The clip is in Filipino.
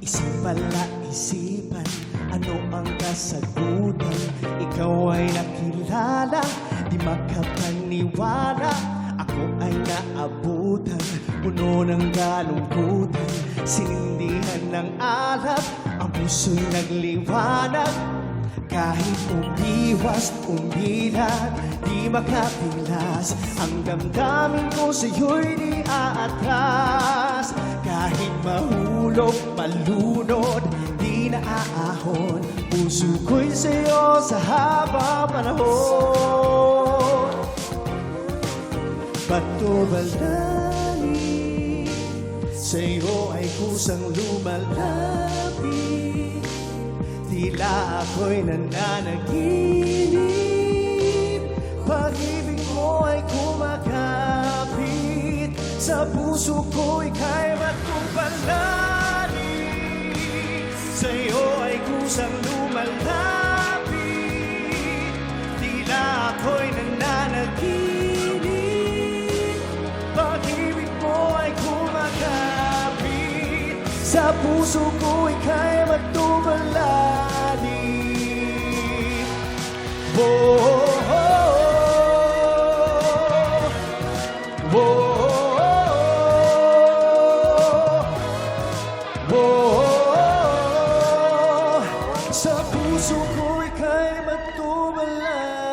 isipan Ano ang kasagutan? Ikaw ay nakilala Di makapaniwala. Ako ay naabutan Puno ng kalungkutan. Sinindihan ng alap Ang puso'y nagliwanag. Kahit umiwas, umilag, di makapilas. Ang damdamin ko sa'yo'y di aatras. Kahit mahulog, malunod, di naaahon Puso ko'y sa'yo sa habang panahon. Bato balani Sa'yo ay kusang lumalapit. Tila ako'y nananaginip Pag-ibig mo ay kumakapit. Sa puso ko ika'y pusang lumalapit. Tila ako'y nananaginip. Pag-ibig mo ay kumakapit. Sa puso ko ika'y matumalalip Oh Oh, oh, oh puso ko'y kay matumalan